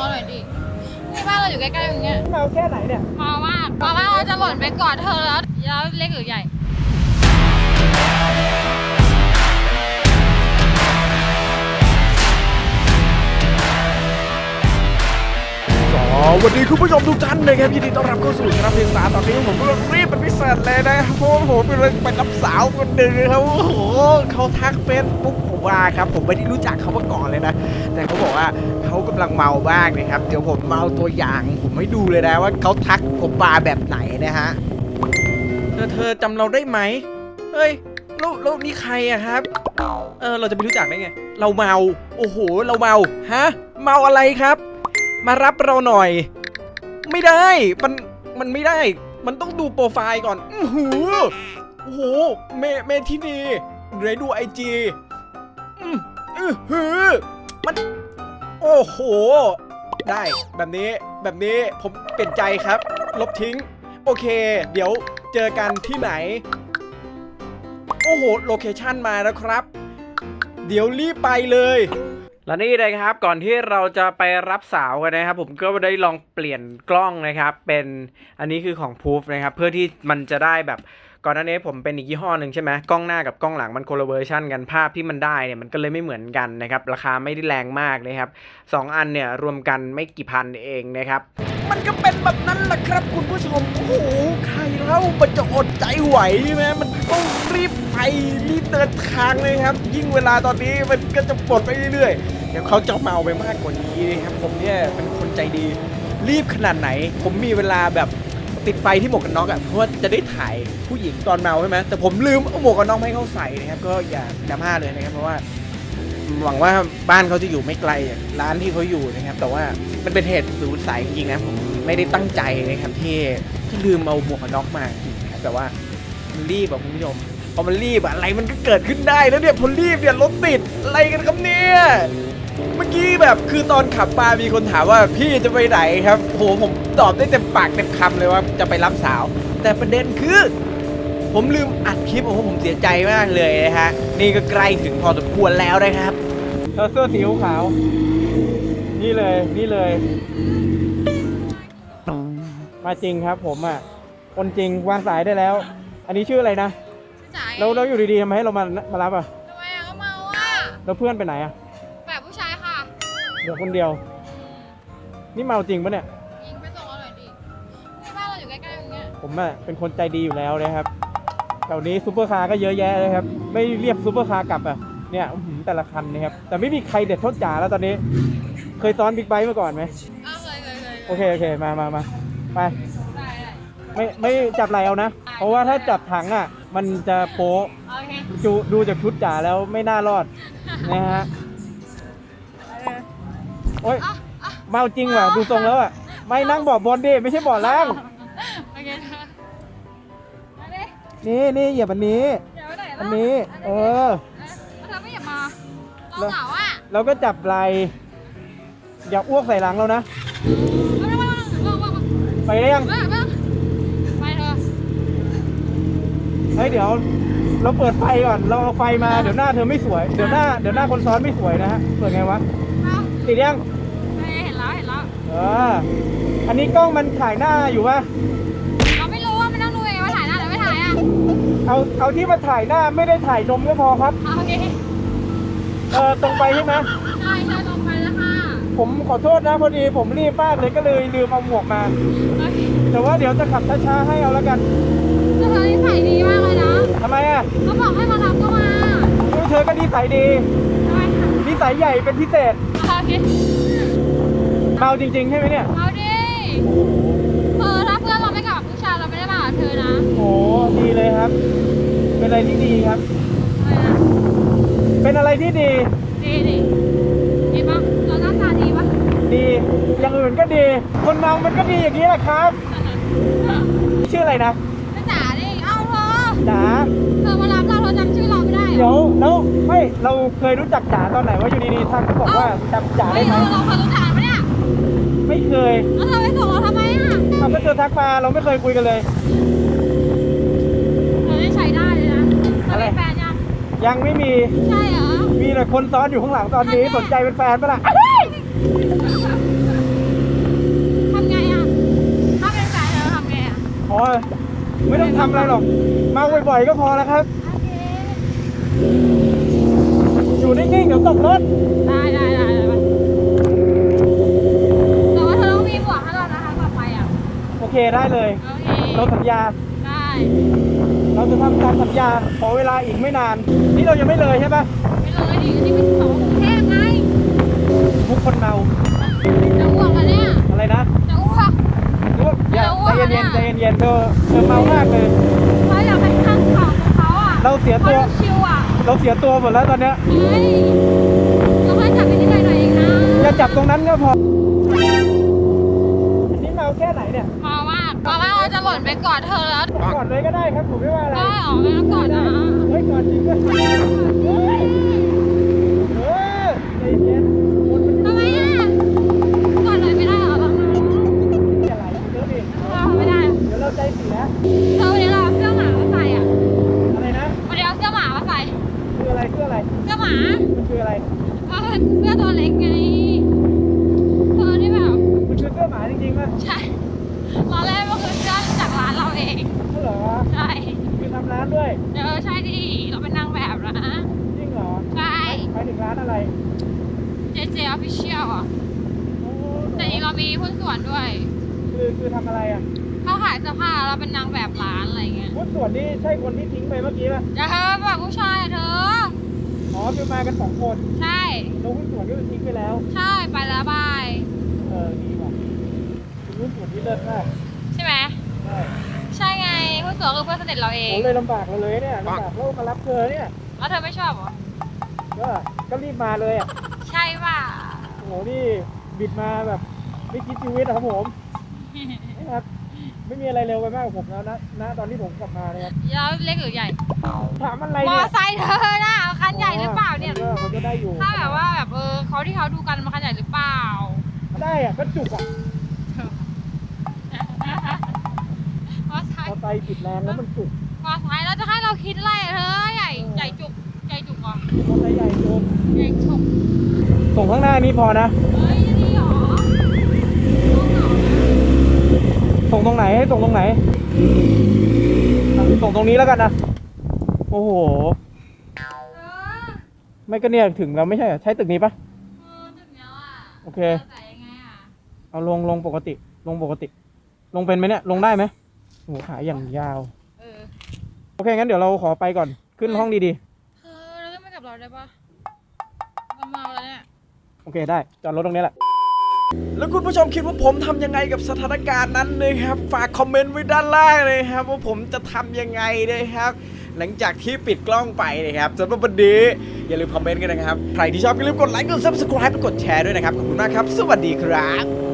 เราหน่อยดิที่บ้านเราอยู่ใกล้ๆอย่างเงี้ยเมาแค่ไหนเนี่ยมามากมาว่าเราจะหล่นไปกอดเธอแล้วแล้วเล็กหรือใหญ่ สวัสดีคุณผู้ชมทุกท่านนะครับยินดีต้อนรับเข้าสู่ครับเพลงสาตอนนี้ผมก็รีบเป็นพิเศษเลยนะครับเพราะผมเป็นไปรับสาวคนหนึ่งครับโอ้โหเขาทักเฟซบุ๊กผมว่าครับผมไม่ได้รู้จักเขามาก่อนเลยนะ แต่เขาบอกว่าเขากำลังเมาบ้างนะครับเดี๋ยวผมเมาตัวอย่าง ผมให้ดูเลยนะว่าเขาทักผมมาแบบไหนนะฮะเธอเธอจำเราได้ไหมเฮ้ยแล้วแล้วนี่ใครอะครับเออเราจะไปรู้จักได้ไง เราเมา โอ้โห เราเมาฮะเมาอะไรครับ มารับเราหน่อย ไม่ได้ มันมันไม่ได้ มันต้องดูโปรไฟล์ก่อนอือหือโอ้โหเมเมทินีไหนดูไอจีอืออือหือมัน โอ้โห ได้แบบนี้แบบนี้ผมเปลี่ยนใจครับ ลบทิ้ง โอเค เดี๋ยวเจอกันที่ไหน โอ้โห โลเคชั่นมาแล้วครับ เดี๋ยวรีบไปเลย และนี่เลยครับก่อนที่เราจะไปรับสาวกันนะครับ ผมก็ได้ลองเปลี่ยนกล้องนะครับ เป็นอันนี้คือของ Proof นะครับ เพื่อที่มันจะได้แบบก่อนหน้านี้ผมเป็นอีกยี่ห้อหนึ่งใช่ไหมกล้องหน้ากับกล้องหลังมันคนละเวอร์ชันกันภาพที่มันได้เนี่ยมันก็เลยไม่เหมือนกันนะครับราคาไม่ได้แรงมากนะครับสองอันเนี่ยรวมกันไม่กี่พันเองนะครับ มันก็เป็นแบบนั้นแหละครับคุณผู้ชมโอ้โหใครเล่ามันจะอดใจไหวใช่ไหมมันต้องรีบไปรีบเดินทางเลยครับ ยิ่งเวลาตอนนี้มันก็จะปลดไปเรื่อยๆ เดี๋ยวเขาจะเมาไปมากกว่านี้นะครับผมเนี่ยเป็นคนใจดี รีบขนาดไหน ผมมีเวลาแบบติดไฟที่หมวกกันน็อกอะเพราะว่าจะได้ถ่ายผู้หญิงตอนเมาใช่ไหมแต่ผมลืมเอาหมวกกันน็อกให้เขาใส่นะครับ ก็อย่าดราม่าเลยนะครับเพราะว่า หวังว่าบ้านเขาจะอยู่ไม่ไกลจากร้านที่เขาอยู่นะครับ แต่ว่ามันเป็นเหตุสูญสายจริงๆนะผมไม่ได้ตั้งใจนะครับที่ที่ลืมเอาหมวกกันน็อกมาจริงนะครับแต่ว่ามันรีบอะคุณผู้ชมพอมันรีบอะอะไรมันก็เกิดขึ้นได้แล้วเนี่ยพอรีบเนี่ยรถติดอะไรกันครับเนี่ย เมื่อกี้แบบคือตอนขับมามีคนถามว่าพี่จะไปไหนครับโหผมตอบได้เต็มปากเต็มคำเลยว่าจะไปรับสาว แต่ประเด็นคือ ผมลืมอัดคลิปโอ้โหผมเสียใจมากเลยนะฮะนี่ก็ใกล้ถึงพอสมควรแล้วนะครับเธอเสื้อสีขาว นี่เลยนี่เลย มาจริงครับผมอะคนจริงวางสายได้แล้ว อันนี้ชื่ออะไรนะจ่ายเราเราอยู่ดีๆทำไมให้เรามามารับอะทำไมอะก็เมาอะแล้วเพื่อนไปไหนอะ เดี๋ยวคนเดียว นี่เมาจริงปะเนี่ย ยิงไปส่งเราหน่อยดิที่บ้านเราอยู่ใกล้ๆอย่างเงี้ยผมอะเป็นคนใจดีอยู่แล้วนะครับแถวนี้ซูเปอร์คาร์ก็เยอะแยะเลยครับ ไม่เรียกซูเปอร์คาร์กลับอะเนี่ยอื้อหือแต่ละคันนะครับ แต่ไม่มีใครเด็ดเท่าจ๋าแล้วตอนนี้ เคยซ้อนบิ๊กไบค์มาก่อนไหม อ้าวเคยเคยเคยโอเค โอเค มามามาไป ได้ได้ ไม่ไม่จับไหลเอานะ เพราะว่าถ้าจับถังอะ มันจะโป๊ะโอเค ดูดูจากชุดจ๋าแล้วไม่น่ารอดนะฮะ โอ้ยอะอะเมาจริงว่ะดูทรงแล้วอะไม่นั่งเบาะบนดิไม่ใช่เบาะล่างโอเคนะมาดินี่นี่เหยียบอันนี้ เดี๋ยวไปไหนล่ะอันนี้ เออแล้วเธอไม่อยากมาเราเหงาอะแล้วก็จับไหลอย่าอ้วกใส่หลังเรานะมามามามามามาไปได้ยังมามาไปเถอะเฮ้ยเดี๋ยว เราเปิดไฟก่อน เราเอาไฟมาเดี๋ยวหน้าเธอไม่สวย เดี๋ยวหน้าเดี๋ยวหน้าคนซ้อนไม่สวยนะฮะเปิดไงวะเอา ติดยังเห็นแล้วเห็นแล้วเอออันนี้กล้องมันถ่ายหน้าอยู่ปะเราไม่รู้ว่ามันต้องดูยังไงว่าถ่ายหน้าหรือไม่ถ่ายอะเอาเอาที่มาถ่ายหน้าไม่ได้ถ่ายนมก็พอครับเอาโอเคเออตรงไปใช่ไหมใช่ใช่ตรงไปแล้วค่ะผมขอโทษนะพอดีผมรีบมากเลยก็เลยลืมเอาหมวกมา โอเคแต่ว่าเดี๋ยวจะขับช้าๆให้เอาแล้วกันแต่เธอนิสัยดีมากเลยนะทำไมอะเขาบอกให้มารับก็มาดูเธอก็นิสัยดีทำไมคะนิสัยใหญ่เป็นพิเศษ โอเคเมาจริงๆใช่ไหมเนี่ย เอาดิเออถ้าเพื่อนเราไม่กลับกับผู้ชายเราไม่ได้มากับเธอนะโอ้ดีเลยครับ เป็นอะไรที่ดีครับ ทำไมนะเป็นอะไรที่ดี ดีดิดีปะเราหน้าตาดีปะดี อย่างอื่นก็ดี คนเมามันก็ดีอย่างนี้แหละครับ ชื่ออะไรนะไม่จ๋าดิ เอาเธอจ๋าเธอมารับเราเธอจำชื่อเรา เราเคยรู้จักจ๋าตอนไหนว่าอยู่ดีๆท่านก็บอกว่าจำจ๋าได้ไหมเราเคยรู้จักกันปะเนี่ยไม่เคยแล้วเราไปส่งเราทำไมอะเราก็เอทักมาเราไม่เคยคุยกันเลย เออใช้ได้เลยนะเป็นแฟนยังยังไม่มีใช่เหรอมีแต่คนซ้อนอยู่ข้างหลังตอนนี้สนใจเป็นแฟนปะล่ะทำไงอะถ้าเป็นแฟนเราทำไงอะ อ๋อไม่ต้องทำอะไรหรอกมาบ่อยๆก็พอแล้วครับ รถ ได้ได้ได้ได้ไปแต่ว่าเธอต้องมีหมวกให้เรานะคะกลับไปอะ โอเคได้เลย โอเค เราสัญญา ได้ เราจะทำตามสัญญา ขอเวลาอีกไม่นาน นี่เรายังไม่เลยใช่ปะไม่เลยดินี่เป็นของกรุงเทพไง ทุกคนเมา จะอ้วกกันเนี่ย อะไรนะจะอ้วก รู้ว่าอย่าจะอ้วกใจเย็นอะๆใจเย็นๆเธอเธอเมามากเลย เพราะอยากไปข้างเขาของเขาอะเราเสียตัวขาชิวอะเราเสียตัวหมดแล้วตอนเนี้ย เฮ้ย นะอย่าจับตรงนั้นก็พอ อันนี้เมาแค่ไหนเนี่ยมามากตอนแรกเราจะหล่นไปกอดเธอแล้วก่อนเลยก็ได้ครับผมไม่ว่าอะไรได้ออกแล้วกอดนะเฮ้ยก่อนจริงด้วยเฮ้ยเออใจเย็นคนมันทำไมอะกอดเลยไม่ได้เหรอทำไมจะไหลเยอะดิเราไม่ได้เดี๋ยวเราใจเสียเธอวันนี้เราเอาเสื้อหมามาใส่อะอะไรนะวันนี้เอาเสื้อหมามาใส่คืออะไรคืออะไรเสื้อหมามันคืออะไร เออเสื้อตัวเล็กไงเธอนี่แบบ มันคือเสื้อหมาจริงๆป่ะ ใช่ตอนแรกก็คือเสื้อจากร้านเราเอง เหรอ ใช่ คือทำร้านด้วย เออใช่ดิเราเป็นนางแบบนะ จริงเหรอ ใช่ ไปถึงร้านอะไร JJ Official อะโอ้แต่จริงเรามีหุ้นส่วนด้วย คือคือทำอะไรอะเขาขายเสื้อผ้าเราเป็นนางแบบร้านอะไรเงี้ยพุทธส่วนนี่ใช่คนที่ทิ้งไปเมื่อกี้ป่ะจะเธอแบบผู้ชายอะเธอ อ๋อคือมากันสองคนใช่ แล้วหุ้นส่วนก็คือทิ้งไปแล้ว ใช่ไปแล้วบาย เออดีว่ะคือหุ้นส่วนที่เลิศมากใช่ไหม ใช่ใช่ไงหุ้นส่วนคือเพื่อนสนิทเราเองโอ้เลยลำบากเราเลยเนี่ยลำบากแล้วมารับเธอเนี่ย แล้วเธอไม่ชอบเหรอ ก็ก็รีบมาเลยอะ ใช่ป่ะ โอ้โหนี่บิดมาแบบไม่คิดชีวิตอะครับผมนะครับไม่มีอะไรเร็วไปมากกว่าผมแล้วนะณตอนที่ผมกลับมานะครับแล้วเล็กหรือใหญ่ ถามอะไรมอเนี่ยไซค์เธอน่ะคันใหญ่หรือเปล่าเนี่ยมันก็มันก็ได้อยู่ถ้าแบบว่าแบบเออเขาที่เขาดูกันมันคันใหญ่หรือเปล่า ได้อะก็จุกอะมอไซพอค์ไตบิดแรงแล้วมันจุกมอไซค์เราจะให้เราคิดอะไรอะเธอใหญ่ใหญ่จุกใหญ่จุกเห รอพอไตใหญ่จุกใหญ่จุกส่งข้างหน้านี้พอนะ เฮ้ยจะดีเหรอต้องเหรอส่งตรงไหนให้ส่งตรงไหนอะส่งตรงนี้แล้วกันนะ โอ้โหเออไม่ก็เนี่ยถึงแล้วไม่ใช่เหรอใช้ตึกนี้ปะเออถึงแล้วอะโอเคแต่ยังไงอะเอาลงลงปกติ ลงปกติ ลงเป็นไหมเนี่ย ลงได้ไหมโอ้โหขาอย่างยาวเออโอเคงั้นเดี๋ยวเราขอไปก่อน ขึ้นห้องดีเธอเราจะ ไม่กลับเราได้ปะมันเมาแล้วเนี่ยๆโอเคได้ จอดรถตรงนี้แหละ แล้วคุณผู้ชมคิดว่าผมทำยังไงกับสถานการณ์นั้นนะครับ ฝากคอมเมนต์ไว้ด้านล่างเลยครับ ว่าผมจะทำยังไงนะครับ หลังจากที่ปิดกล้องไปนะครับสำหรับวันนี้อย่าลืมคอมเมนต์กันนะครับ ใครที่ชอบก็อย่าลืมกดไลค์กด subscribe และกดแชร์ด้วยนะครับ ขอบคุณมากครับ สวัสดีครับ